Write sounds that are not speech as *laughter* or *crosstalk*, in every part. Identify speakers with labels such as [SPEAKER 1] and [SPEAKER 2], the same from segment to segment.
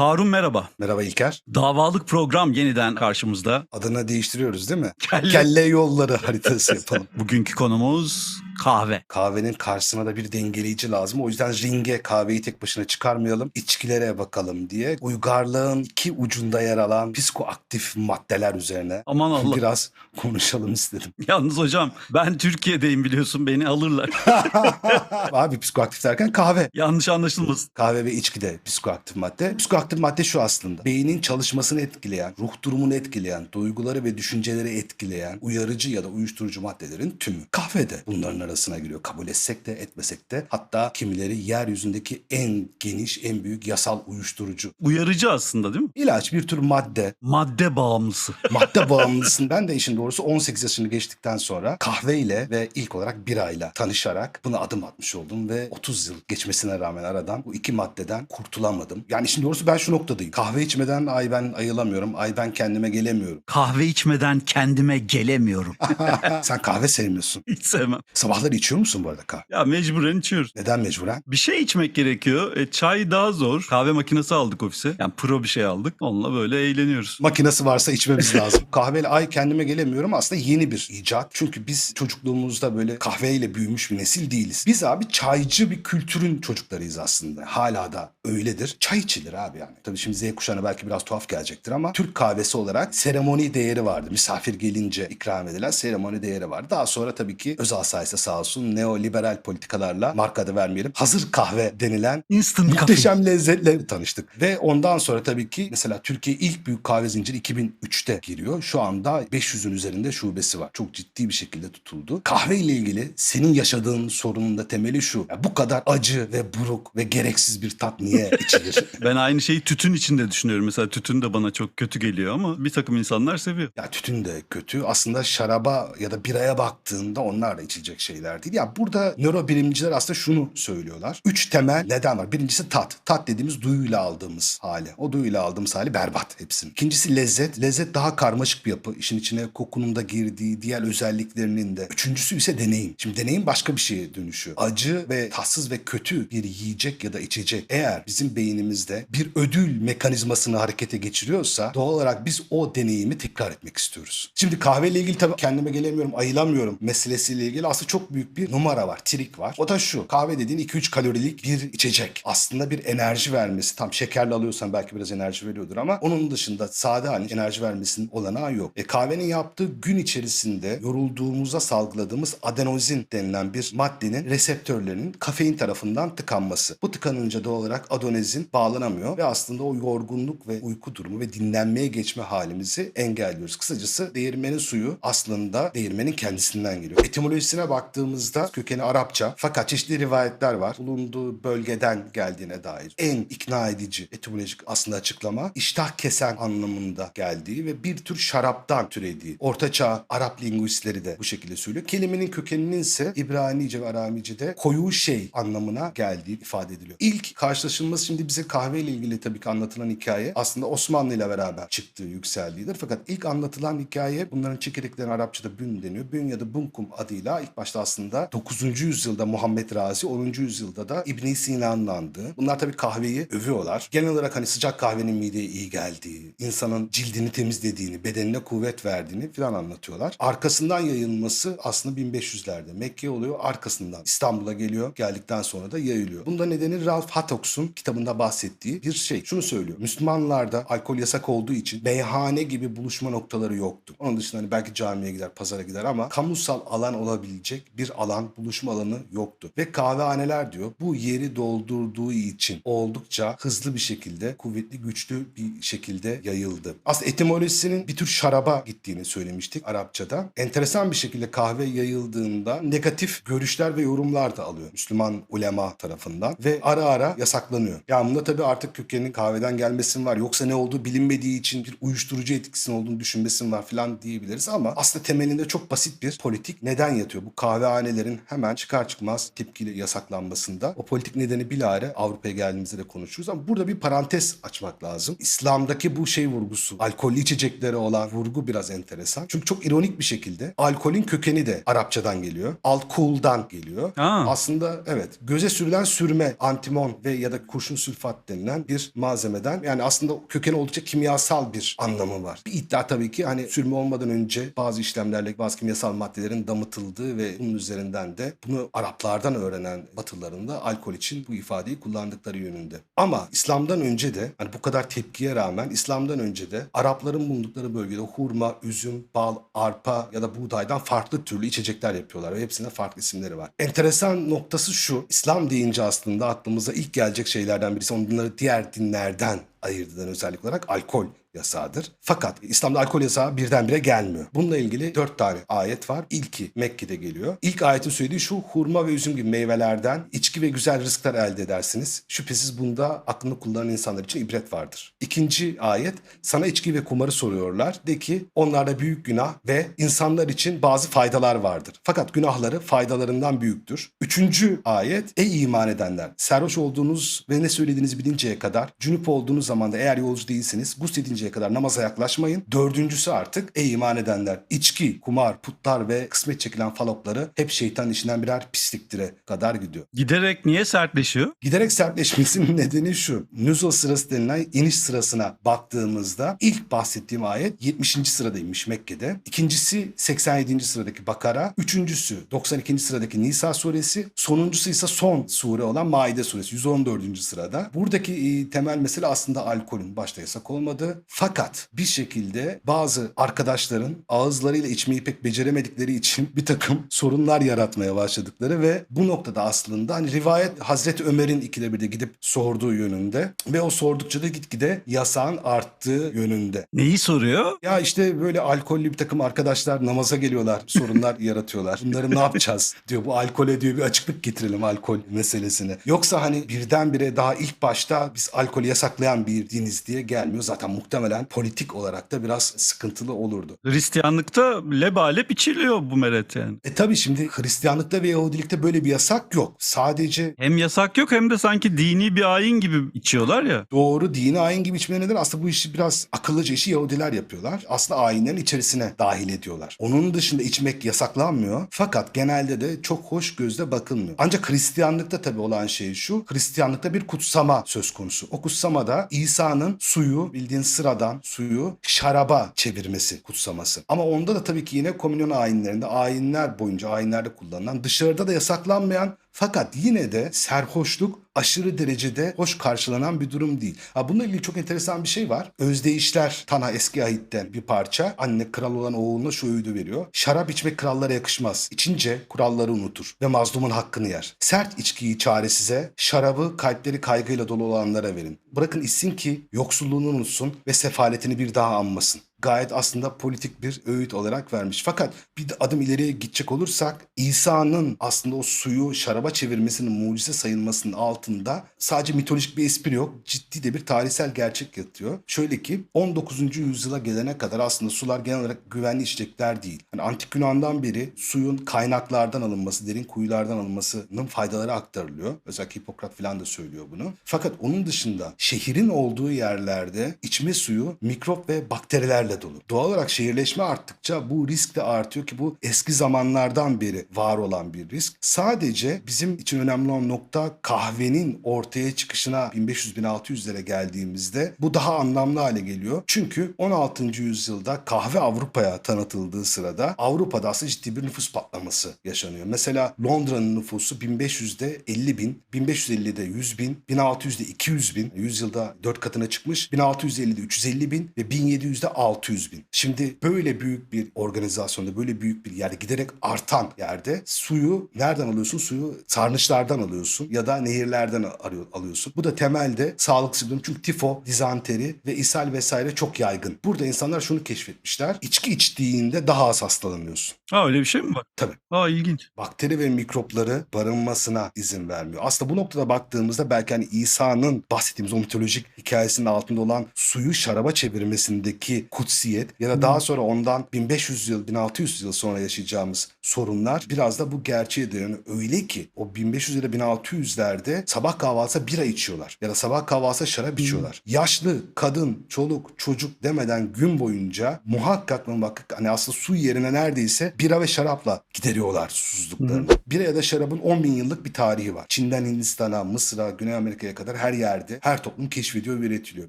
[SPEAKER 1] Harun merhaba.
[SPEAKER 2] Merhaba İlker.
[SPEAKER 1] Davalık program yeniden karşımızda.
[SPEAKER 2] Adını değiştiriyoruz değil mi?
[SPEAKER 1] Kelle.
[SPEAKER 2] Kelle yolları haritası yapalım. *laughs*
[SPEAKER 1] Bugünkü konumuz kahve.
[SPEAKER 2] Kahvenin karşısına da bir dengeleyici lazım. O yüzden ringe kahveyi tek başına çıkarmayalım. içkilere bakalım diye uygarlığın iki ucunda yer alan psikoaktif maddeler üzerine
[SPEAKER 1] Aman Allah.
[SPEAKER 2] biraz konuşalım istedim. *laughs*
[SPEAKER 1] Yalnız hocam ben Türkiye'deyim biliyorsun beni alırlar. *laughs*
[SPEAKER 2] Abi psikoaktif derken kahve.
[SPEAKER 1] Yanlış anlaşılmasın.
[SPEAKER 2] Kahve ve içki de psikoaktif madde. Psikoaktif madde şu aslında. Beynin çalışmasını etkileyen, ruh durumunu etkileyen, duyguları ve düşünceleri etkileyen uyarıcı ya da uyuşturucu maddelerin tümü. Kahve de bunların arasına giriyor. Kabul etsek de etmesek de. Hatta kimileri yeryüzündeki en geniş, en büyük yasal uyuşturucu.
[SPEAKER 1] Uyarıcı aslında değil mi?
[SPEAKER 2] İlaç bir tür madde.
[SPEAKER 1] Madde bağımlısı. *laughs*
[SPEAKER 2] Madde bağımlısın. Ben de işin doğrusu 18 yaşını geçtikten sonra kahveyle ve ilk olarak birayla tanışarak buna adım atmış oldum ve 30 yıl geçmesine rağmen aradan bu iki maddeden kurtulamadım. Yani işin doğrusu ben şu noktadayım. Kahve içmeden ay ben ayılamıyorum, ay ben kendime gelemiyorum.
[SPEAKER 1] Kahve içmeden kendime gelemiyorum. *laughs*
[SPEAKER 2] Sen kahve sevmiyorsun. *laughs*
[SPEAKER 1] Hiç sevmem.
[SPEAKER 2] Sabahları içiyor musun bu arada kahve?
[SPEAKER 1] Ya mecburen içiyoruz.
[SPEAKER 2] Neden mecburen?
[SPEAKER 1] Bir şey içmek gerekiyor. E, çay daha zor. Kahve makinesi aldık ofise. Yani pro bir şey aldık. Onunla böyle eğleniyoruz.
[SPEAKER 2] Makinesi varsa içmemiz *laughs* lazım. Kahveyle ay kendime gelemiyorum aslında yeni bir icat. Çünkü biz çocukluğumuzda böyle kahveyle büyümüş bir nesil değiliz. Biz abi çaycı bir kültürün çocuklarıyız aslında. Hala da öyledir. Çay içilir abi yani. Tabii şimdi Z kuşağına belki biraz tuhaf gelecektir ama Türk kahvesi olarak seremoni değeri vardı. Misafir gelince ikram edilen seremoni değeri vardı. Daha sonra tabii ki özel sayesinde sağ olsun neoliberal politikalarla marka da vermeyelim. Hazır kahve denilen
[SPEAKER 1] Instant.
[SPEAKER 2] Muhteşem lezzetle tanıştık. Ve ondan sonra tabii ki mesela Türkiye ilk büyük kahve zinciri 2003'te giriyor. Şu anda 500'ün üzerinde şubesi var. Çok ciddi bir şekilde tutuldu. Kahve ile ilgili senin yaşadığın sorunun da temeli şu. Ya bu kadar acı ve buruk ve gereksiz bir tat niye *laughs* içilir?
[SPEAKER 1] Ben aynı şeyi tütün için de düşünüyorum. Mesela tütün de bana çok kötü geliyor ama bir takım insanlar seviyor.
[SPEAKER 2] Ya tütün de kötü. Aslında şaraba ya da biraya baktığında onlar da içilecek şeyler değil. Ya burada nörobilimciler aslında şunu söylüyorlar. Üç temel neden var. Birincisi tat. Tat dediğimiz duyuyla aldığımız hali. O duyuyla aldığımız hali berbat hepsinin. İkincisi lezzet. Lezzet daha karmaşık bir yapı. İşin içine kokunun da girdiği, diğer özelliklerinin de. Üçüncüsü ise deneyim. Şimdi deneyim başka bir şeye dönüşüyor. Acı ve tatsız ve kötü bir yiyecek ya da içecek eğer bizim beynimizde bir ödül mekanizmasını harekete geçiriyorsa doğal olarak biz o deneyimi tekrar etmek istiyoruz. Şimdi kahveyle ilgili tabii kendime gelemiyorum, ayılamıyorum meselesiyle ilgili aslında çok büyük bir numara var, trik var. O da şu, kahve dediğin 2-3 kalorilik bir içecek. Aslında bir enerji vermesi, tam şekerli alıyorsan belki biraz enerji veriyordur ama onun dışında sade halde enerji vermesinin olanağı yok. E kahvenin yaptığı gün içerisinde yorulduğumuzda salgıladığımız adenozin denilen bir maddenin reseptörlerinin kafein tarafından tıkanması. Bu tıkanınca doğal olarak adenozin bağlanamıyor ve aslında o yorgunluk ve uyku durumu ve dinlenmeye geçme halimizi engelliyoruz. Kısacası değirmenin suyu aslında değirmenin kendisinden geliyor. Etimolojisine baktığımızda kökeni Arapça fakat çeşitli rivayetler var. Bulunduğu bölgeden geldiğine dair. En ikna edici etimolojik aslında açıklama iştah kesen anlamında geldiği ve bir tür şaraptan türediği. Ortaçağ Arap lingüistleri de bu şekilde söylüyor. Kelimenin kökeninin ise İbranice ve Aramice'de koyu şey anlamına geldiği ifade ediliyor. İlk karşılaşılması şimdi bize kahve ile ilgili tabii ki anlatılan hikaye aslında Osmanlı ile beraber çıktığı, yükseldiğidir. Fakat ilk anlatılan hikaye bunların çekirdeklerine Arapçada bün deniyor. Bün ya da bunkum adıyla ilk başta aslında 9. yüzyılda Muhammed Razi, 10. yüzyılda da İbn Sina'nın andığı. Bunlar tabii kahveyi övüyorlar. Genel olarak hani sıcak kahvenin mideye iyi geldiği, insanın cildini temizlediğini, bedenine kuvvet verdiğini falan anlatıyorlar. Arkasından yayılması aslında 1500'lerde Mekke oluyor. Arkasından İstanbul'a geliyor. Geldikten sonra da yayılıyor. Bunda nedeni Ralph Hattox'un kitabında bahsettiği bir şey. Şunu söylüyor. Müslümanlarda alkol yasak olduğu için meyhane gibi buluşma noktaları yoktu. Onun dışında hani belki camiye gider, pazara gider ama kamusal alan olabilecek bir alan, buluşma alanı yoktu. Ve kahvehaneler diyor bu yeri doldurduğu için oldukça hızlı bir şekilde, kuvvetli, güçlü bir şekilde yayıldı. Aslında etimolojisinin bir tür şaraba gittiğini söylemiştik Arapçada. Enteresan bir şekilde kahve yayıldığında negatif görüşler ve yorumlar da alıyor Müslüman ulema tarafından ve ara ara yasaklanıyor. Ya bunda tabii artık kökenin kahveden gelmesin var. Yoksa ne olduğu bilinmediği için bir uyuşturucu etkisinin olduğunu düşünmesin var falan diyebiliriz ama aslında temelinde çok basit bir politik neden yatıyor. Bu kahve kahvehanelerin hemen çıkar çıkmaz tepkili yasaklanmasında o politik nedeni bilahare Avrupa'ya geldiğimizde de konuşuruz ama burada bir parantez açmak lazım. İslam'daki bu şey vurgusu, alkollü içeceklere olan vurgu biraz enteresan. Çünkü çok ironik bir şekilde alkolün kökeni de Arapçadan geliyor. Alkoldan geliyor.
[SPEAKER 1] Aa.
[SPEAKER 2] Aslında evet göze sürülen sürme, antimon ve ya da kurşun sülfat denilen bir malzemeden yani aslında kökeni oldukça kimyasal bir anlamı var. Bir iddia tabii ki hani sürme olmadan önce bazı işlemlerle bazı kimyasal maddelerin damıtıldığı ve bunun üzerinden de bunu Araplardan öğrenen Batılıların da alkol için bu ifadeyi kullandıkları yönünde. Ama İslam'dan önce de hani bu kadar tepkiye rağmen İslam'dan önce de Arapların bulundukları bölgede hurma, üzüm, bal, arpa ya da buğdaydan farklı türlü içecekler yapıyorlar ve hepsinde farklı isimleri var. Enteresan noktası şu. İslam deyince aslında aklımıza ilk gelecek şeylerden birisi onları diğer dinlerden ayırt eden özellik olarak alkol yasağıdır. Fakat İslam'da alkol yasağı birdenbire gelmiyor. Bununla ilgili dört tane ayet var. İlki Mekke'de geliyor. İlk ayetin söylediği şu hurma ve üzüm gibi meyvelerden içki ve güzel rızıklar elde edersiniz. Şüphesiz bunda aklını kullanan insanlar için ibret vardır. İkinci ayet sana içki ve kumarı soruyorlar. De ki onlarda büyük günah ve insanlar için bazı faydalar vardır. Fakat günahları faydalarından büyüktür. Üçüncü ayet ey iman edenler sarhoş olduğunuz ve ne söylediğinizi bilinceye kadar cünüp olduğunuz zaman da eğer yolcu değilseniz gusledinceye kadar namaza yaklaşmayın. Dördüncüsü artık ey iman edenler içki, kumar, putlar ve kısmet çekilen falokları hep şeytan işinden birer pisliktire kadar gidiyor.
[SPEAKER 1] Giderek niye sertleşiyor?
[SPEAKER 2] Giderek sertleşmesinin *laughs* nedeni şu. Nüzul sırası denilen iniş sırasına baktığımızda ilk bahsettiğim ayet 70. sıradaymış Mekke'de. İkincisi 87. sıradaki Bakara. Üçüncüsü 92. sıradaki Nisa suresi. Sonuncusu ise son sure olan Maide suresi 114. sırada. Buradaki temel mesele aslında alkolün başta yasak olmadığı. Fakat bir şekilde bazı arkadaşların ağızlarıyla içmeyi pek beceremedikleri için bir takım sorunlar yaratmaya başladıkları ve bu noktada aslında hani rivayet Hazreti Ömer'in ikide bir de gidip sorduğu yönünde ve o sordukça da gitgide yasağın arttığı yönünde.
[SPEAKER 1] Neyi soruyor?
[SPEAKER 2] Ya işte böyle alkollü bir takım arkadaşlar namaza geliyorlar, sorunlar *laughs* yaratıyorlar. Bunları ne yapacağız diyor. Bu alkole diyor bir açıklık getirelim alkol meselesine. Yoksa hani birdenbire daha ilk başta biz alkolü yasaklayan bir diniz diye gelmiyor. Zaten muhtemelen politik olarak da biraz sıkıntılı olurdu.
[SPEAKER 1] Hristiyanlıkta lebalep içiliyor bu meret yani.
[SPEAKER 2] E tabi şimdi Hristiyanlıkta ve Yahudilikte böyle bir yasak yok. Sadece
[SPEAKER 1] Hem yasak yok hem de sanki dini bir ayin gibi içiyorlar ya.
[SPEAKER 2] doğru dini ayin gibi içmeleri neden aslında bu işi biraz akıllıca işi Yahudiler yapıyorlar. Aslında ayinlerin içerisine dahil ediyorlar. Onun dışında içmek yasaklanmıyor. Fakat genelde de çok hoş gözle bakılmıyor. Ancak Hristiyanlıkta tabii olan şey şu. Hristiyanlıkta bir kutsama söz konusu. O kutsamada İsa'nın suyu bildiğin sıradan suyu şaraba çevirmesi kutsaması. Ama onda da tabii ki yine komünyon ayinlerinde ayinler boyunca ayinlerde kullanılan dışarıda da yasaklanmayan fakat yine de serhoşluk aşırı derecede hoş karşılanan bir durum değil. Ha, bununla ilgili çok enteresan bir şey var. Özdeyişler Tana eski ahitten bir parça. Anne kral olan oğluna şu öğüdü veriyor. Şarap içmek krallara yakışmaz. İçince kuralları unutur ve mazlumun hakkını yer. Sert içkiyi çaresize, şarabı kalpleri kaygıyla dolu olanlara verin. Bırakın içsin ki yoksulluğunu unutsun ve sefaletini bir daha anmasın gayet aslında politik bir öğüt olarak vermiş. Fakat bir de adım ileriye gidecek olursak İsa'nın aslında o suyu şaraba çevirmesinin mucize sayılmasının altında sadece mitolojik bir espri yok. Ciddi de bir tarihsel gerçek yatıyor. Şöyle ki 19. yüzyıla gelene kadar aslında sular genel olarak güvenli içecekler değil. Yani antik Yunan'dan beri suyun kaynaklardan alınması, derin kuyulardan alınmasının faydaları aktarılıyor. Özellikle Hipokrat falan da söylüyor bunu. Fakat onun dışında şehrin olduğu yerlerde içme suyu mikrop ve bakterilerle dolu. Doğal olarak şehirleşme arttıkça bu risk de artıyor ki bu eski zamanlardan beri var olan bir risk. Sadece bizim için önemli olan nokta kahvenin ortaya çıkışına 1500-1600'lere geldiğimizde bu daha anlamlı hale geliyor. Çünkü 16. yüzyılda kahve Avrupa'ya tanıtıldığı sırada Avrupa'da aslında ciddi bir nüfus patlaması yaşanıyor. Mesela Londra'nın nüfusu 1500'de 50 bin, 1550'de 100 bin, 1600'de 200 bin, yüzyılda 4 katına çıkmış, 1650'de 350 bin ve 1700'de 600 bin. Şimdi böyle büyük bir organizasyonda, böyle büyük bir yerde giderek artan yerde suyu nereden alıyorsun? Suyu sarnıçlardan alıyorsun ya da nehirlerden alıyorsun. Bu da temelde sağlıksız bir durum. Çünkü tifo, dizanteri ve ishal vesaire çok yaygın. Burada insanlar şunu keşfetmişler. İçki içtiğinde daha az hastalanıyorsun.
[SPEAKER 1] Ha öyle bir şey mi var?
[SPEAKER 2] Tabii.
[SPEAKER 1] Aa ilginç.
[SPEAKER 2] Bakteri ve mikropları barınmasına izin vermiyor. Aslında bu noktada baktığımızda belki hani İsa'nın bahsettiğimiz o mitolojik hikayesinin altında olan suyu şaraba çevirmesindeki kutsal kutsiyet ya da daha sonra ondan 1500 yıl 1600 yıl sonra yaşayacağımız sorunlar biraz da bu gerçeğe dayanıyor. Öyle ki o 1500 ya da 1600'lerde sabah kahvaltısı bira içiyorlar ya da sabah kahvaltısı şarap içiyorlar. Yaşlı, kadın, çoluk, çocuk demeden gün boyunca muhakkak ve muhakkak hani aslında su yerine neredeyse bira ve şarapla gideriyorlar susuzluklarını. Bira ya da şarabın 10 bin yıllık bir tarihi var. Çin'den Hindistan'a, Mısır'a, Güney Amerika'ya kadar her yerde her toplum keşfediyor ve üretiliyor.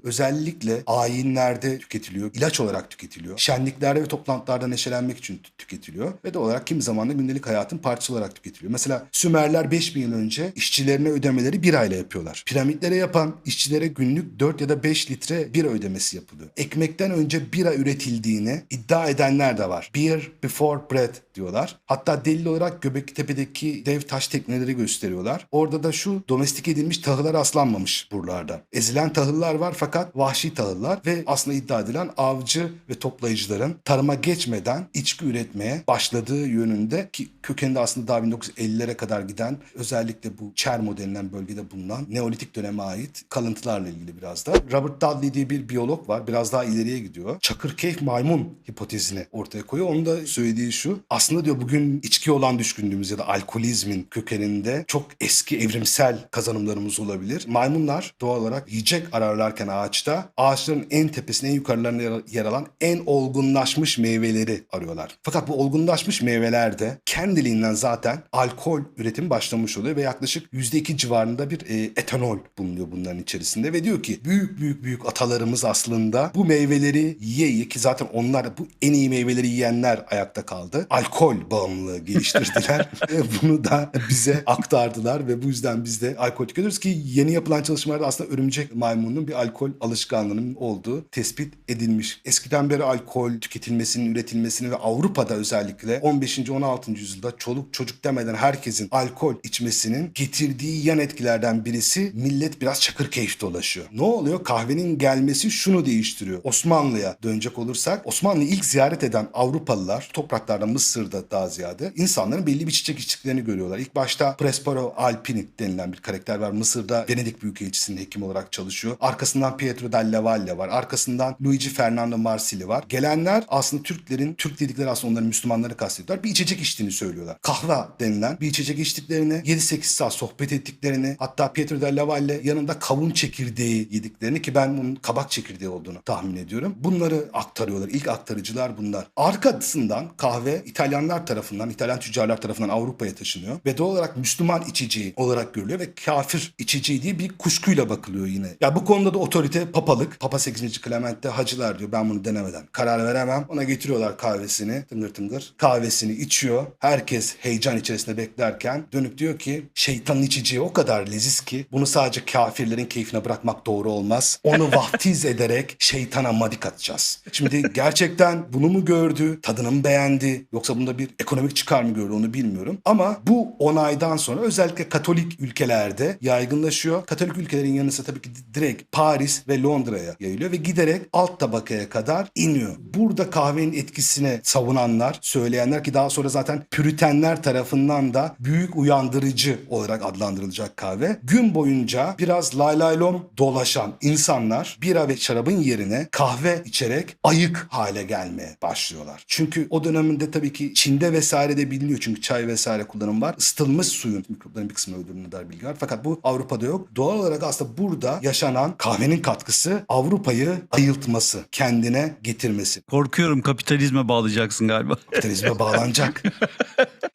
[SPEAKER 2] Özellikle ayinlerde tüketiliyor, ilaç olarak tüketiliyor. Şenliklerde ve toplantılarda neşelenmek için tü- tüketiliyor. Ve de olarak kimi zaman da gündelik hayatın parçası olarak tüketiliyor. Mesela Sümerler 5000 yıl önce işçilerine ödemeleri birayla yapıyorlar. Piramitlere yapan işçilere günlük 4 ya da 5 litre bira ödemesi yapılıyor. Ekmekten önce bira üretildiğini iddia edenler de var. Beer before bread diyorlar. Hatta delil olarak Göbeklitepe'deki dev taş tekneleri gösteriyorlar. Orada da şu domestik edilmiş tahıllar aslanmamış buralarda. Ezilen tahıllar var fakat vahşi tahıllar ve aslında iddia edilen avcı ve toplayıcıların tarıma geçmeden içki üretmeye başladığı yönünde ki kökeninde aslında daha 1950'lere kadar giden özellikle bu Çermo denilen bölgede bulunan Neolitik döneme ait kalıntılarla ilgili biraz da. Robert Dudley diye bir biyolog var. Biraz daha ileriye gidiyor. Çakırkeyf maymun hipotezini ortaya koyuyor. Onun da söylediği şu. Aslında diyor bugün içki olan düşkündüğümüz ya da alkolizmin kökeninde çok eski evrimsel kazanımlarımız olabilir. Maymunlar doğal olarak yiyecek ararlarken ağaçta ağaçların en tepesine en yukarılarına yer- yer alan en olgunlaşmış meyveleri arıyorlar. Fakat bu olgunlaşmış meyvelerde kendiliğinden zaten alkol üretimi başlamış oluyor ve yaklaşık %2 civarında bir e, etanol bulunuyor bunların içerisinde ve diyor ki büyük büyük büyük atalarımız aslında bu meyveleri yiye yiye ki zaten onlar bu en iyi meyveleri yiyenler ayakta kaldı. Alkol bağımlılığı geliştirdiler *laughs* ve bunu da bize aktardılar ve bu yüzden biz de alkol tüketiyoruz ki yeni yapılan çalışmalarda aslında örümcek maymunun bir alkol alışkanlığının olduğu tespit edilmiş. Eskiden beri alkol tüketilmesinin, üretilmesini ve Avrupa'da özellikle 15. 16. yüzyılda çoluk çocuk demeden herkesin alkol içmesinin getirdiği yan etkilerden birisi millet biraz çakır keyif dolaşıyor. Ne oluyor? Kahvenin gelmesi şunu değiştiriyor. Osmanlı'ya dönecek olursak Osmanlı'yı ilk ziyaret eden Avrupalılar topraklarda Mısır'da daha ziyade insanların belli bir çiçek içtiklerini görüyorlar. İlk başta Prospero Alpini denilen bir karakter var. Mısır'da Venedik Büyükelçisi'nin hekim olarak çalışıyor. Arkasından Pietro del Valle var. Arkasından Luigi Fernando Marsili var. Gelenler aslında Türklerin, Türk dedikleri aslında onların Müslümanları kastediyorlar. Bir içecek içtiğini söylüyorlar. Kahve denilen bir içecek içtiklerini, 7-8 saat sohbet ettiklerini, hatta Pietro del Valle yanında kavun çekirdeği yediklerini ki ben bunun kabak çekirdeği olduğunu tahmin ediyorum. Bunları aktarıyorlar. İlk aktarıcılar bunlar. Arkasından kahve İtalyanlar tarafından, İtalyan tüccarlar tarafından Avrupa'ya taşınıyor ve doğal olarak Müslüman içeceği olarak görülüyor ve kafir içeceği diye bir kuşkuyla bakılıyor yine. Ya bu konuda da otorite papalık. Papa 8. Clement de hacılar diyor ben bunu denemeden karar veremem. Ona getiriyorlar kahvesini tıngır tıngır. Kahvesini içiyor. Herkes heyecan içerisinde beklerken dönüp diyor ki şeytanın içeceği o kadar leziz ki bunu sadece kafirlerin keyfine bırakmak doğru olmaz. Onu *laughs* vaftiz ederek şeytana madik atacağız. Şimdi gerçekten bunu mu gördü? Tadını mı beğendi? Yoksa bunda bir ekonomik çıkar mı gördü onu bilmiyorum. Ama bu onaydan sonra özellikle Katolik ülkelerde yaygınlaşıyor. Katolik ülkelerin yanı sıra tabii ki direkt Paris ve Londra'ya yayılıyor ve giderek alt tabakaya kadar iniyor. Burada kahvenin etkisine savunanlar, söyleyenler ki daha sonra zaten Püritenler tarafından da büyük uyandırıcı olarak adlandırılacak kahve. Gün boyunca biraz laylaylom dolaşan insanlar bira ve şarabın yerine kahve içerek ayık hale gelmeye başlıyorlar. Çünkü o döneminde tabii ki Çin'de vesaire de biliniyor çünkü çay vesaire kullanım var. Isıtılmış suyun mikropların bir kısmı öldürdüğüne dair bilgi var. Fakat bu Avrupa'da yok. Doğal olarak aslında burada yaşanan kahvenin katkısı Avrupa'yı ayıltması, kendine getirmesi.
[SPEAKER 1] Korkuyorum kapitalizme bağlayacaksın galiba. *laughs*
[SPEAKER 2] Kapitalizme bağlanacak.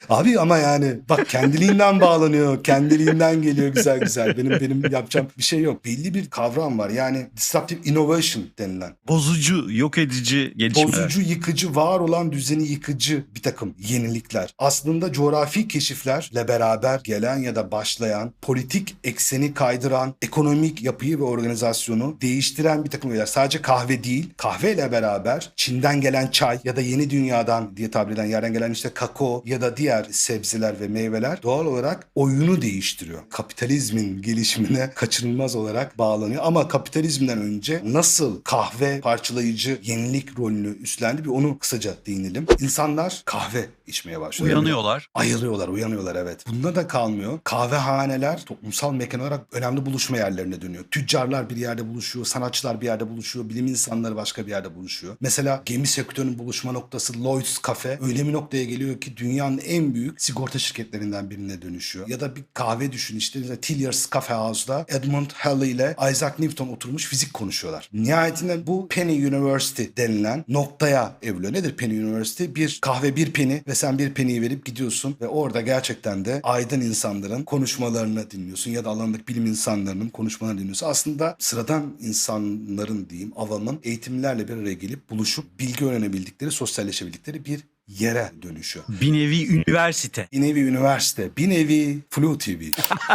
[SPEAKER 2] Abi ama yani bak kendiliğinden bağlanıyor, kendiliğinden geliyor güzel güzel. Benim benim yapacağım bir şey yok. Belli bir kavram var. Yani disruptive innovation denilen.
[SPEAKER 1] Bozucu, yok edici gelişmeler.
[SPEAKER 2] Bozucu, yıkıcı, var olan düzeni yıkıcı bir takım yenilikler. Aslında coğrafi keşiflerle beraber gelen ya da başlayan, politik ekseni kaydıran, ekonomik yapıyı ve organizasyonu değiştiren bir takım şeyler. Sadece kahve değil, kahveyle beraber Çin'den gelen çay ya da yeni dünyadan diye tabir edilen yerden gelen işte kakao ya da diğer diğer sebzeler ve meyveler doğal olarak oyunu değiştiriyor. Kapitalizmin gelişimine *laughs* kaçınılmaz olarak bağlanıyor. Ama kapitalizmden önce nasıl kahve parçalayıcı yenilik rolünü üstlendi bir onu kısaca değinelim. İnsanlar kahve içmeye başlıyor.
[SPEAKER 3] Uyanıyorlar.
[SPEAKER 2] Ayılıyorlar, uyanıyorlar evet. Bunda da kalmıyor. Kahvehaneler toplumsal mekan olarak önemli buluşma yerlerine dönüyor. Tüccarlar bir yerde buluşuyor, sanatçılar bir yerde buluşuyor, bilim insanları başka bir yerde buluşuyor. Mesela gemi sektörünün buluşma noktası Lloyd's Cafe öyle bir noktaya geliyor ki dünyanın en büyük sigorta şirketlerinden birine dönüşüyor. Ya da bir kahve düşün işte Tilliers Cafe House'da Edmund Halley ile Isaac Newton oturmuş fizik konuşuyorlar. Nihayetinde bu Penny University denilen noktaya evriliyor. Nedir Penny University? Bir kahve bir penny ve sen bir penny'i verip gidiyorsun ve orada gerçekten de aydın insanların konuşmalarını dinliyorsun ya da alandaki bilim insanlarının konuşmalarını dinliyorsun. Aslında sıradan insanların diyeyim avamın eğitimlerle bir araya gelip buluşup bilgi öğrenebildikleri, sosyalleşebildikleri bir yere dönüşüyor.
[SPEAKER 3] Bir nevi üniversite.
[SPEAKER 2] Bir nevi üniversite, bir nevi Flu TV.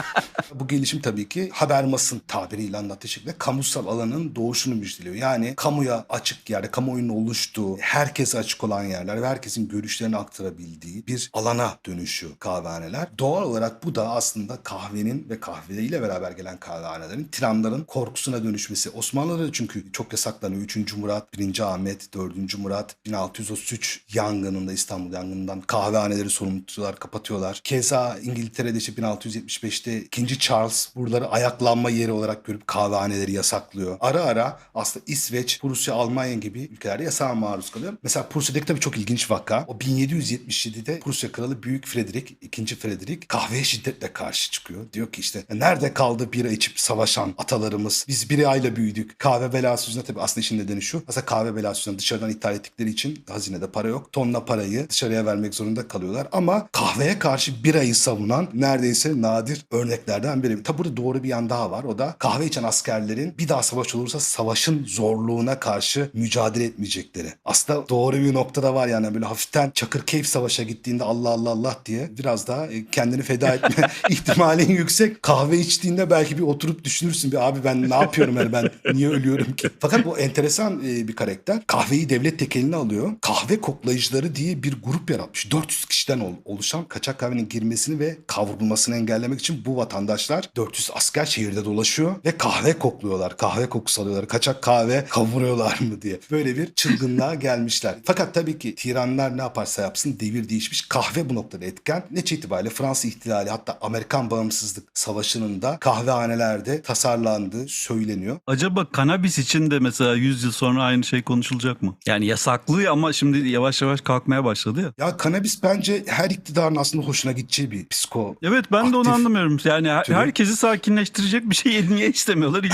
[SPEAKER 2] *laughs* Bu gelişim tabii ki Habermas'ın tabiriyle anlattığı şekilde kamusal alanın doğuşunu müjdeliyor. Yani kamuya açık yerde, kamuoyunun oluştuğu, herkese açık olan yerler ve herkesin görüşlerini aktarabildiği bir alana dönüşüyor kahvehaneler. Doğal olarak bu da aslında kahvenin ve kahveyle beraber gelen kahvehanelerin tiranların korkusuna dönüşmesi. Osmanlı'da da çünkü çok yasaklanıyor. 3. Murat, 1. Ahmet, 4. Murat, 1633 yangınında İstanbul yangınından kahvehaneleri sorumlu tutuyorlar, kapatıyorlar. Keza İngiltere'de işte 1675'te 2. Charles buraları ayaklanma yeri olarak görüp kahvehaneleri yasaklıyor. Ara ara aslında İsveç, Prusya, Almanya gibi ülkelerde yasağa maruz kalıyor. Mesela Prusya'daki tabii çok ilginç vaka. O 1777'de Prusya Kralı Büyük Frederick, 2. Frederick kahveye şiddetle karşı çıkıyor. Diyor ki işte nerede kaldı bira içip savaşan atalarımız? Biz bir ayla büyüdük. Kahve belası yüzünden tabii aslında işin nedeni şu. Aslında kahve belası yüzünden dışarıdan ithal ettikleri için hazinede para yok. Tonla parayı dışarıya vermek zorunda kalıyorlar. Ama kahveye karşı birayı savunan neredeyse nadir örneklerden biri. Tabi burada doğru bir yan daha var. O da kahve içen askerlerin bir daha savaş olursa savaşın zorluğuna karşı mücadele etmeyecekleri. Aslında doğru bir noktada var yani böyle hafiften Çakırkeyf Savaş'a gittiğinde Allah Allah Allah diye biraz daha e, kendini feda etme *laughs* ihtimalin yüksek. Kahve içtiğinde belki bir oturup düşünürsün bir abi ben ne yapıyorum yani ben niye ölüyorum ki? Fakat bu enteresan e, bir karakter. Kahveyi devlet tekeline alıyor. Kahve koklayıcıları diye bir grup yaratmış. 400 kişiden ol- oluşan kaçak kahvenin girmesini ve kavrulmasını engellemek için bu vatandaşlar 400 asker şehirde dolaşıyor ve kahve kokluyorlar. Kahve kokusu alıyorlar. Kaçak kahve kavuruyorlar mı diye. Böyle bir çılgınlığa gelmişler. Fakat tabii ki tiranlar ne yaparsa yapsın devir değişmiş. Kahve bu noktada etken. Netice itibariyle Fransız ihtilali hatta Amerikan bağımsızlık savaşının da kahvehanelerde tasarlandığı söyleniyor.
[SPEAKER 1] Acaba kanabis için de mesela 100 yıl sonra aynı şey konuşulacak mı? Yani yasaklı ama şimdi yavaş yavaş kalkmaya başladı ya.
[SPEAKER 2] Ya kanabis bence her iktidarın aslında hoşuna gideceği bir psiko
[SPEAKER 1] Evet ben de onu anlamıyorum. Yani her-
[SPEAKER 2] türü.
[SPEAKER 1] herkesi sakinleştirecek bir şey niye istemiyorlar?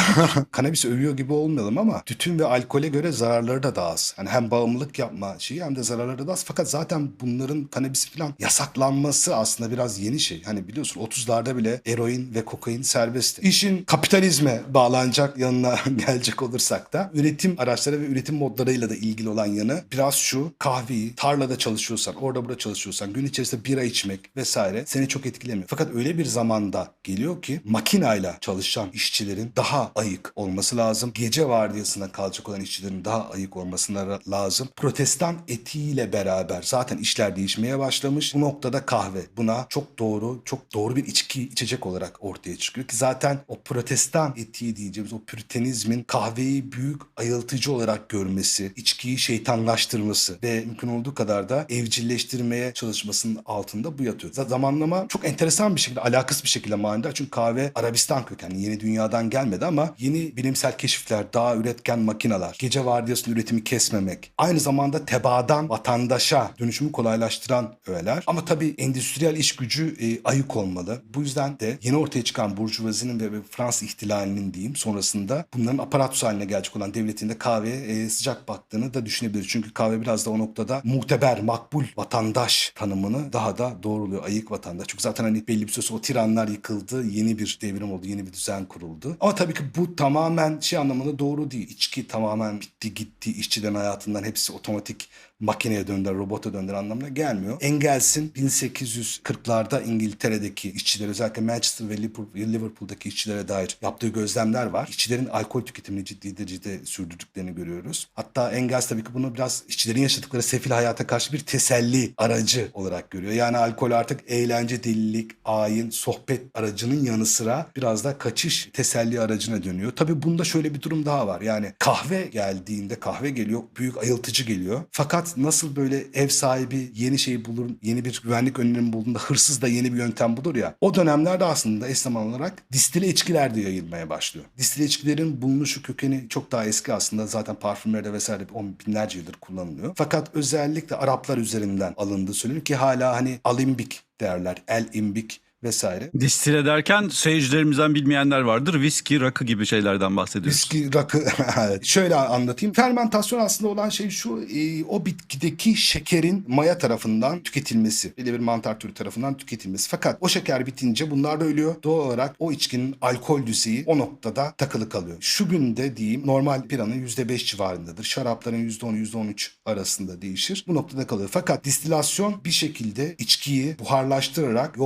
[SPEAKER 2] Kanabis *laughs* *laughs* övüyor gibi olmayalım ama tütün ve alkole göre zararları da daha az. Yani hem bağımlılık yapma şeyi hem de zararları da az. Fakat zaten bunların kanabis falan yasaklanması aslında biraz yeni şey. Hani biliyorsun 30'larda bile eroin ve kokain serbestti. İşin kapitalizme bağlanacak yanına *laughs* gelecek olursak da üretim araçları ve üretim modlarıyla da ilgili olan yanı biraz şu kahveyi tarlada çalışıyorsan, orada burada çalışıyorsan, gün içerisinde bira içmek vesaire seni çok etkilemiyor. Fakat öyle bir zamanda geliyor ki makinayla çalışan işçilerin daha ayık olması lazım. Gece vardiyasına kalacak olan işçilerin daha ayık olmasına lazım. Protestan etiğiyle beraber zaten işler değişmeye başlamış. Bu noktada kahve buna çok doğru, çok doğru bir içki içecek olarak ortaya çıkıyor ki zaten o protestan etiği diyeceğimiz o püritenizmin kahveyi büyük ayıltıcı olarak görmesi, içkiyi şeytanlaştırması ve mümkün olduğu kadar da evcilleştirmeye çalışmasının altında bu yatıyor. Zamanlama çok enteresan bir şekilde, alakasız bir şekilde manidar. Çünkü kahve Arabistan kökenli, yeni dünyadan gelmedi ama yeni bilimsel keşifler, daha üretken makineler, gece vardiyasında üretimi kesmemek, aynı zamanda tebaadan vatandaşa dönüşümü kolaylaştıran öğeler. Ama tabii endüstriyel iş gücü e, ayık olmalı. Bu yüzden de yeni ortaya çıkan burjuvazinin ve, Fransız ihtilalinin diyeyim sonrasında bunların aparatus haline gelecek olan devletin de kahveye e, sıcak baktığını da düşünebiliriz. Çünkü kahve biraz da o noktada muteber, makbul vatandaş tanımını daha da doğruluyor. Ayık vatandaş. Çünkü zaten hani belli bir süre o tiranlar yıkıldı. Yeni bir devrim oldu. Yeni bir düzen kuruldu. Ama tabii ki bu tamamen şey anlamında doğru değil. İçki tamamen bitti gitti. işçiden hayatından hepsi otomatik makineye döndüler, robota döndüler anlamına gelmiyor. Engels'in 1840'larda İngiltere'deki işçiler özellikle Manchester ve Liverpool- Liverpool'daki işçilere dair yaptığı gözlemler var. İşçilerin alkol tüketimini ciddi derecede sürdürdüklerini görüyoruz. Hatta Engels tabii ki bunu biraz işçilerin yaşadıkları sefil hayata karşı bir teselli aracı olarak görüyor. Yani alkol artık eğlence, delilik, ayin, sohbet aracının yanı sıra biraz da kaçış teselli aracına dönüyor. Tabii bunda şöyle bir durum daha var. Yani kahve geldiğinde kahve geliyor, büyük ayıltıcı geliyor. Fakat nasıl böyle ev sahibi yeni şeyi bulur, yeni bir güvenlik önlemi bulduğunda hırsız da yeni bir yöntem bulur ya. O dönemlerde aslında eş zamanlı olarak distile içkiler de yayılmaya başlıyor. Distile içkilerin bulunuşu kökeni çok daha eski aslında. Zaten parfümlerde vesaire on binlerce yıldır kullanılıyor. Fakat özellikle Araplar üzerinden alındığı söyleniyor ki hala hani alimbik derler. El imbik vesaire.
[SPEAKER 1] Distile derken seyircilerimizden bilmeyenler vardır. Viski, rakı gibi şeylerden bahsediyoruz.
[SPEAKER 2] Viski, rakı. *laughs* Şöyle anlatayım. Fermentasyon aslında olan şey şu. e, o bitkideki şekerin maya tarafından tüketilmesi. Belli bir mantar türü tarafından tüketilmesi. Fakat o şeker bitince bunlar da ölüyor. Doğal olarak o içkinin alkol düzeyi o noktada takılı kalıyor. Şu günde diyeyim normal biranın %5 civarındadır. Şarapların %10, %13 arasında değişir. Bu noktada kalıyor. Fakat distilasyon bir şekilde içkiyi buharlaştırarak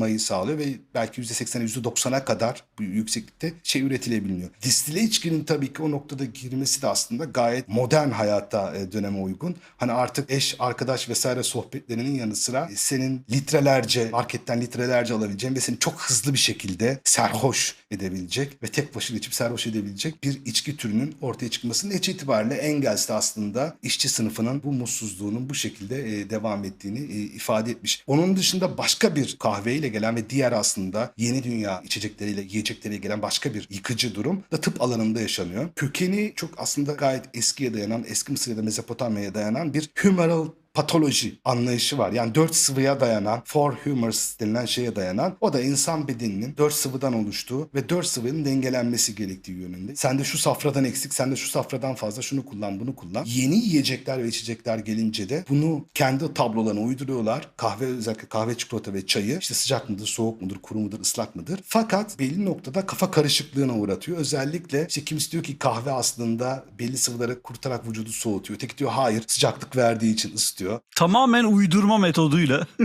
[SPEAKER 2] yoğunlaştırmayı sağlıyor ve belki %80'e %90'a kadar bu yükseklikte şey üretilebiliyor. Distile içkinin tabii ki o noktada girmesi de aslında gayet modern hayata e, döneme uygun. Hani artık eş, arkadaş vesaire sohbetlerinin yanı sıra e, senin litrelerce, marketten litrelerce alabileceğin ve seni çok hızlı bir şekilde serhoş edebilecek ve tek başına içip serhoş edebilecek bir içki türünün ortaya çıkması netice itibariyle Engels de aslında işçi sınıfının bu mutsuzluğunun bu şekilde e, devam ettiğini ifade etmiş. Onun dışında başka bir kahveyle gelen ve diğer aslında yeni dünya içecekleriyle, yiyecekleriyle gelen başka bir yıkıcı durum da tıp alanında yaşanıyor. Kökeni çok aslında gayet eskiye dayanan, eski Mısır ya da Mezopotamya'ya dayanan bir humoral patoloji anlayışı var. Yani dört sıvıya dayanan, four humors denilen şeye dayanan, o da insan bedeninin dört sıvıdan oluştuğu ve dört sıvının dengelenmesi gerektiği yönünde. Sen de şu safradan eksik, sen de şu safradan fazla şunu kullan, bunu kullan. Yeni yiyecekler ve içecekler gelince de bunu kendi tablolarına uyduruyorlar. Kahve özellikle kahve, çikolata ve çayı işte sıcak mıdır, soğuk mudur, kuru mudur, ıslak mıdır? Fakat belli noktada kafa karışıklığına uğratıyor. Özellikle işte kimisi diyor ki kahve aslında belli sıvıları kurutarak vücudu soğutuyor. Öteki diyor hayır sıcaklık verdiği için ısıtıyor.
[SPEAKER 1] Tamamen uydurma metoduyla. *laughs*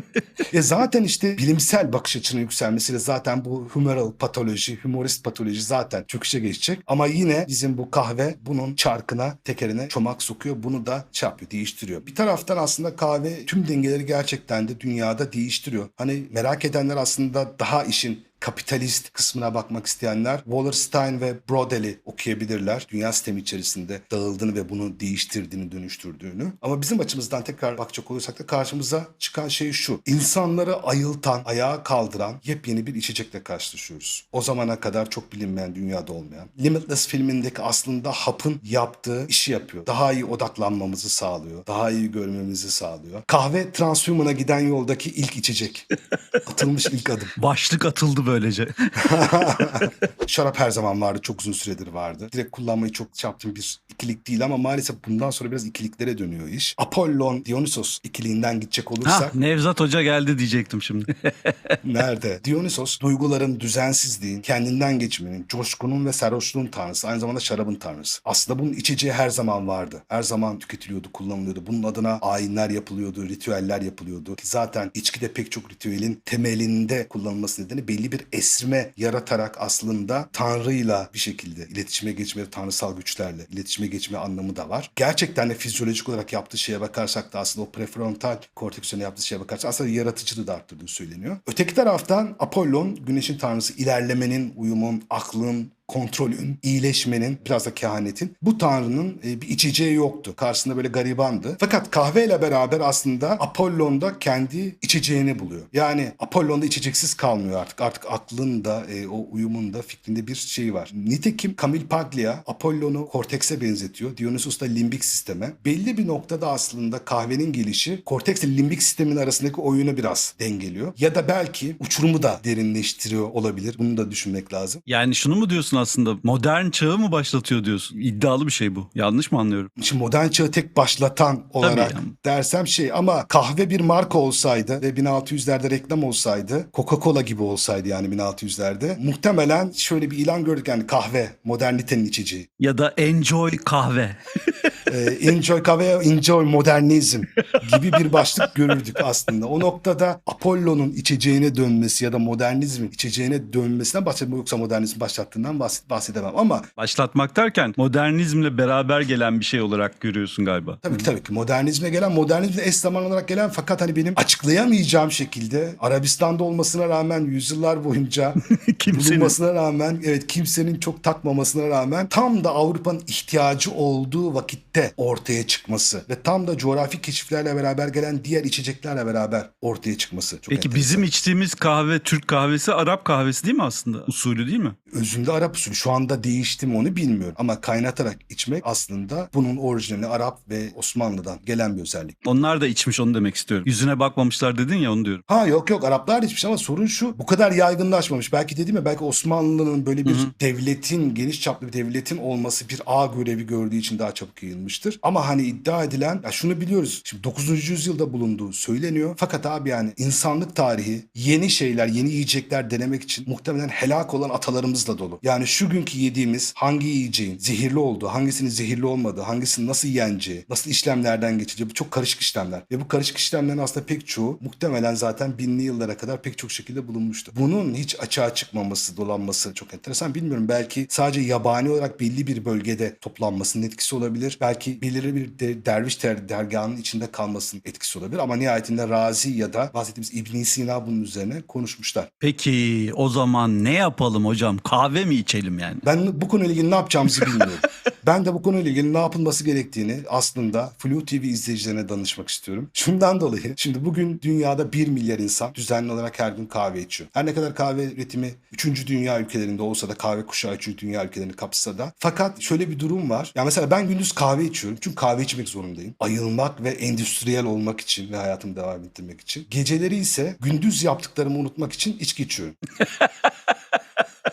[SPEAKER 2] E zaten işte bilimsel bakış açının yükselmesiyle zaten bu humoral patoloji, humorist patoloji zaten çöküşe geçecek. Ama yine bizim bu kahve bunun çarkına, tekerine çomak sokuyor. Bunu da şey yapıyor, değiştiriyor. Bir taraftan aslında kahve tüm dengeleri gerçekten de dünyada değiştiriyor. Hani merak edenler aslında daha işin kapitalist kısmına bakmak isteyenler Wallerstein ve Brodel'i okuyabilirler. Dünya sistemi içerisinde dağıldığını ve bunu değiştirdiğini, dönüştürdüğünü. Ama bizim açımızdan tekrar bakacak olursak da karşımıza çıkan şey şu. İnsanları ayıltan, ayağa kaldıran yepyeni bir içecekle karşılaşıyoruz. O zamana kadar çok bilinmeyen, dünyada olmayan. Limitless filmindeki aslında hapın yaptığı işi yapıyor. Daha iyi odaklanmamızı sağlıyor. Daha iyi görmemizi sağlıyor. Kahve transhuman'a giden yoldaki ilk içecek. *laughs* Atılmış ilk adım.
[SPEAKER 1] Başlık atıldı böylece. *laughs*
[SPEAKER 2] Şarap her zaman vardı. Çok uzun süredir vardı. Direkt kullanmayı çok çarptığım bir ikilik değil ama maalesef bundan sonra biraz ikiliklere dönüyor iş. Apollon Dionysos ikiliğinden gidecek
[SPEAKER 1] ha,
[SPEAKER 2] olursak
[SPEAKER 1] Nevzat Hoca geldi diyecektim şimdi. *laughs*
[SPEAKER 2] nerede? Dionysos duyguların düzensizliğin, kendinden geçmenin, coşkunun ve sarhoşluğun tanrısı. Aynı zamanda şarabın tanrısı. Aslında bunun içeceği her zaman vardı. Her zaman tüketiliyordu, kullanılıyordu. Bunun adına ayinler yapılıyordu, ritüeller yapılıyordu. Ki zaten içkide pek çok ritüelin temelinde kullanılması nedeni belli bir esrime yaratarak aslında Tanrı'yla bir şekilde iletişime geçme, tanrısal güçlerle iletişime geçme anlamı da var. Gerçekten de fizyolojik olarak yaptığı şeye bakarsak da aslında o prefrontal korteksiyona yaptığı şeye bakarsak aslında yaratıcılığı da arttırdığı söyleniyor. Öteki taraftan Apollon güneşin tanrısı ilerlemenin, uyumun, aklın, kontrolün, iyileşmenin, biraz da kehanetin bu tanrının e, bir içeceği yoktu. Karşısında böyle garibandı. Fakat kahveyle beraber aslında Apollon'da kendi içeceğini buluyor. Yani Apollon'da içeceksiz kalmıyor artık. Artık aklın da e, o uyumun da fikrinde bir şey var. Nitekim Camille Paglia Apollon'u kortekse benzetiyor. Dionysus da limbik sisteme. Belli bir noktada aslında kahvenin gelişi korteks ile limbik sistemin arasındaki oyunu biraz dengeliyor. Ya da belki uçurumu da derinleştiriyor olabilir. Bunu da düşünmek lazım.
[SPEAKER 1] Yani şunu mu diyorsun aslında? Modern çağı mı başlatıyor diyorsun? İddialı bir şey bu. Yanlış mı anlıyorum?
[SPEAKER 2] Şimdi modern çağı tek başlatan olarak
[SPEAKER 1] yani.
[SPEAKER 2] dersem şey ama kahve bir marka olsaydı ve 1600'lerde reklam olsaydı Coca-Cola gibi olsaydı yani 1600'lerde muhtemelen şöyle bir ilan gördük yani kahve modernitenin içeceği.
[SPEAKER 1] Ya da enjoy kahve. *laughs*
[SPEAKER 2] e, enjoy kahve, enjoy modernizm gibi bir başlık görürdük aslında. O noktada Apollo'nun içeceğine dönmesi ya da modernizmin içeceğine dönmesinden bahsetmem yoksa modernizm başlattığından bahs- bahsedemem ama
[SPEAKER 1] Başlatmak derken modernizmle beraber gelen bir şey olarak görüyorsun galiba.
[SPEAKER 2] Tabii ki tabii ki modernizme gelen, modernizmle eş zaman olarak gelen fakat hani benim açıklayamayacağım şekilde Arabistan'da olmasına rağmen yüzyıllar boyunca *laughs*
[SPEAKER 1] Kimsenin
[SPEAKER 2] bulunmasına rağmen evet kimsenin çok takmamasına rağmen tam da Avrupa'nın ihtiyacı olduğu vakitte ortaya çıkması ve tam da coğrafi keşiflerle beraber gelen diğer içeceklerle beraber ortaya çıkması. Çok
[SPEAKER 1] Peki
[SPEAKER 2] enteresan.
[SPEAKER 1] bizim içtiğimiz kahve Türk kahvesi Arap kahvesi değil mi aslında? Usulü değil mi?
[SPEAKER 2] Özünde Arap usulü. Şu anda değişti mi onu bilmiyorum. Ama kaynatarak içmek aslında bunun orijinali Arap ve Osmanlı'dan gelen bir özellik.
[SPEAKER 1] Onlar da içmiş onu demek istiyorum. Yüzüne bakmamışlar dedin ya onu diyorum.
[SPEAKER 2] Ha yok yok Araplar içmiş ama sorun şu bu kadar yaygınlaşmamış. Belki dedim ya belki Osmanlı'nın böyle bir devletin geniş çaplı bir devletin olması bir ağ görevi gördüğü için daha çabuk yayılmıştır. Ama hani iddia edilen ya şunu biliyoruz. Şimdi 9. yüzyılda bulunduğu söyleniyor. Fakat abi yani insanlık tarihi yeni şeyler yeni yiyecekler denemek için muhtemelen helak olan atalarımızla dolu. Yani şu günkü yediğimiz hangi yiyeceğin zehirli olduğu, hangisinin zehirli olmadığı, hangisinin nasıl yeneceği, nasıl işlemlerden geçeceği bu çok karışık işlemler. Ve bu karışık işlemlerin aslında pek çoğu muhtemelen zaten binli yıllara kadar pek çok şekilde bulunmuştu. Bunun hiç açığa çıkmaması, dolanması çok enteresan. Bilmiyorum belki sadece yabani olarak belli bir bölgede toplanmasının etkisi olabilir. Belki belirli bir de, derviş der, dergahının içinde kalmasının etkisi olabilir. Ama nihayetinde Razi ya da bahsettiğimiz ibn Sina bunun üzerine konuşmuşlar.
[SPEAKER 1] Peki o zaman ne yapalım hocam? Kahve mi içelim yani?
[SPEAKER 2] Ben bu konuyla ilgili ne yapacağımızı bilmiyorum. *laughs* ben de bu konuyla ilgili ne yapılması gerektiğini aslında Flu TV izleyicilerine danışmak istiyorum. Şundan dolayı şimdi bugün dünyada 1 milyar insan düzenli olarak her gün kahve içiyor. Her ne kadar kahve üretimi 3. dünya ülkelerinde olsa da kahve kuşağı 3. dünya ülkelerini kapsa da fakat şöyle bir durum var. Ya mesela ben gündüz kahve içiyorum çünkü kahve içmek zorundayım. Ayılmak ve endüstriyel olmak için ve hayatımı devam ettirmek için. Geceleri ise gündüz yaptıklarımı unutmak için içki içiyorum. *laughs*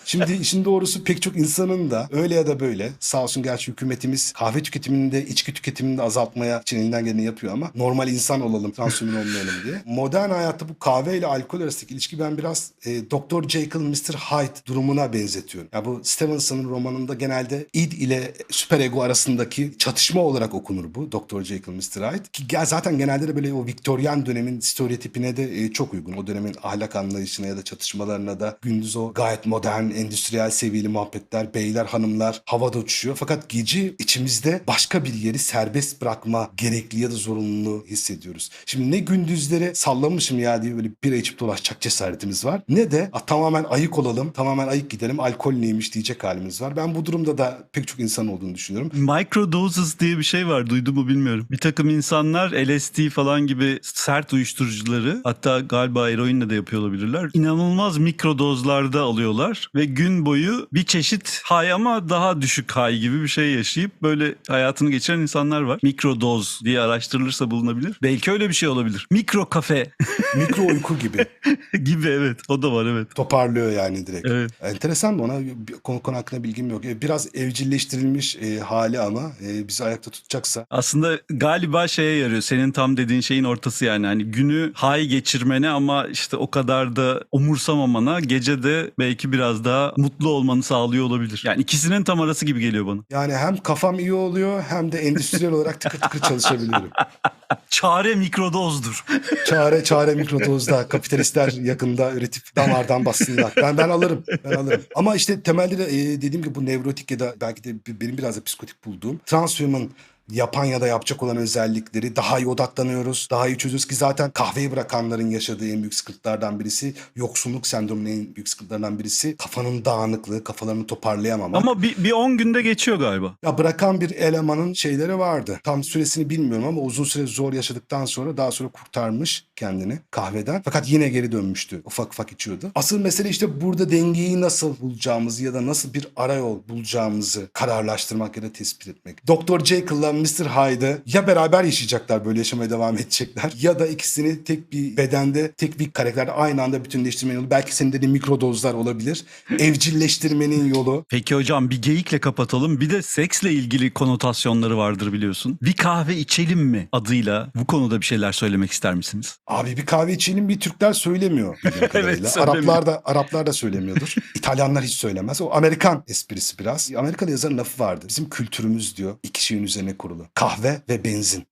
[SPEAKER 2] Şimdi işin doğrusu pek çok insanın da öyle ya da böyle sağ olsun gerçi hükümetimiz kahve tüketimini de içki tüketimini de azaltmaya için elinden geleni yapıyor ama normal insan olalım, transhuman olmayalım diye. Modern hayatta bu kahve ile alkol arasındaki ilişki ben biraz e, Dr. Jekyll Mr. Hyde durumuna benzetiyorum. Ya bu Stevenson'ın romanında genelde id ile süperego arasındaki çatışma olarak okunur bu Dr. Jekyll Mr. Hyde. Ki zaten genelde de böyle o Viktoryen dönemin stereotipine de e, çok uygun. O dönemin ahlak anlayışına ya da çatışmalarına da gündüz o gayet modern, endüstriyel seviyeli muhabbetler, beyler, hanımlar havada uçuşuyor. Fakat gece içimizde başka bir yeri serbest bırakma gerekli ya da zorunluluğu hissediyoruz. Şimdi ne gündüzleri sallamışım ya diye böyle bira içip dolaşacak cesaretimiz var. Ne de "A, tamamen ayık olalım, tamamen ayık gidelim, alkol neymiş diyecek halimiz var. Ben bu durumda da pek çok insan olduğunu düşünüyorum.
[SPEAKER 1] Microdoses diye bir şey var. Duydun mu bilmiyorum. Bir takım insanlar LSD falan gibi sert uyuşturucuları hatta galiba eroinle de yapıyor olabilirler. İnanılmaz mikrodozlarda alıyorlar ve gün boyu bir çeşit high ama daha düşük high gibi bir şey yaşayıp böyle hayatını geçiren insanlar var. Mikrodoz diye araştırılırsa bulunabilir. Belki öyle bir şey olabilir. Mikro kafe *laughs*
[SPEAKER 2] Mikro uyku gibi *laughs*
[SPEAKER 1] gibi evet. O da var evet.
[SPEAKER 2] toparlıyor yani direkt.
[SPEAKER 1] Evet.
[SPEAKER 2] Enteresan da ona konu, konu hakkında bilgim yok. E, Biraz evcilleştirilmiş e, hali ama e, bizi ayakta tutacaksa
[SPEAKER 1] Aslında galiba şeye yarıyor. Senin tam dediğin şeyin ortası yani. Hani günü high geçirmene ama işte o kadar da umursamamana gece de belki biraz daha mutlu olmanı sağlıyor olabilir. Yani ikisinin tam arası gibi geliyor bana.
[SPEAKER 2] yani hem kafam iyi oluyor hem de endüstriyel olarak tıkır tıkır çalışabiliyorum. *laughs*
[SPEAKER 1] Çare mikrodozdur.
[SPEAKER 2] Çare çare mikrodozda kapitalistler yakında üretip damardan bassınlar. Ben ben alırım. Ben alırım. Ama işte temelde de e, dediğim gibi bu nevrotik ya da belki de benim biraz da psikotik bulduğum transhuman yapan ya da yapacak olan özellikleri daha iyi odaklanıyoruz. Daha iyi çözüyoruz ki zaten kahveyi bırakanların yaşadığı en büyük sıkıntılardan birisi yoksunluk sendromunun en büyük sıkıntılardan birisi kafanın dağınıklığı, kafalarını toparlayamama.
[SPEAKER 1] Ama bir, bir 10 günde geçiyor galiba.
[SPEAKER 2] Ya bırakan bir elemanın şeyleri vardı. Tam süresini bilmiyorum ama uzun süre zor yaşadıktan sonra daha sonra kurtarmış kendini kahveden. Fakat yine geri dönmüştü. Ufak ufak içiyordu. Asıl mesele işte burada dengeyi nasıl bulacağımızı ya da nasıl bir arayol bulacağımızı kararlaştırmak ya da tespit etmek. Dr. Jekyll'la Mr. Hyde'ı ya beraber yaşayacaklar böyle yaşamaya devam edecekler ya da ikisini tek bir bedende tek bir karakterde aynı anda bütünleştirmenin yolu. Belki senin dediğin mikrodozlar olabilir. *laughs* Evcilleştirmenin yolu.
[SPEAKER 1] Peki hocam bir geyikle kapatalım. Bir de seksle ilgili konotasyonları vardır biliyorsun. Bir kahve içelim mi adıyla bu konuda bir şeyler söylemek ister misiniz?
[SPEAKER 2] Abi bir kahve içelim bir Türkler söylemiyor *laughs* kadarıyla.
[SPEAKER 1] söylemiyor.
[SPEAKER 2] Araplar da Araplar da söylemiyordur. *laughs* İtalyanlar hiç söylemez. O Amerikan esprisi biraz. Amerikalı yazarın lafı vardı. Bizim kültürümüz diyor iki şeyin üzerine kurulu. Kahve ve benzin.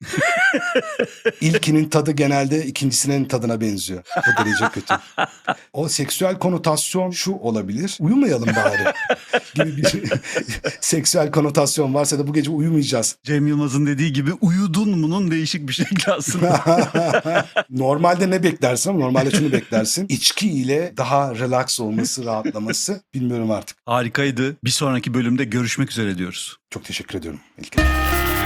[SPEAKER 2] *laughs* İlkinin tadı genelde ikincisinin tadına benziyor. O derece kötü. O seksüel konotasyon şu olabilir. Uyumayalım bari *laughs* gibi bir seksüel konotasyon varsa da bu gece uyumayacağız.
[SPEAKER 1] Cem Yılmaz'ın dediği gibi uyudun mu'nun değişik bir şekli aslında. *laughs*
[SPEAKER 2] Normalde ne beklersin? Normalde şunu beklersin. İçki ile daha relax olması, rahatlaması. Bilmiyorum artık.
[SPEAKER 1] Harikaydı. Bir sonraki bölümde görüşmek üzere diyoruz.
[SPEAKER 2] Çok teşekkür ediyorum İlker.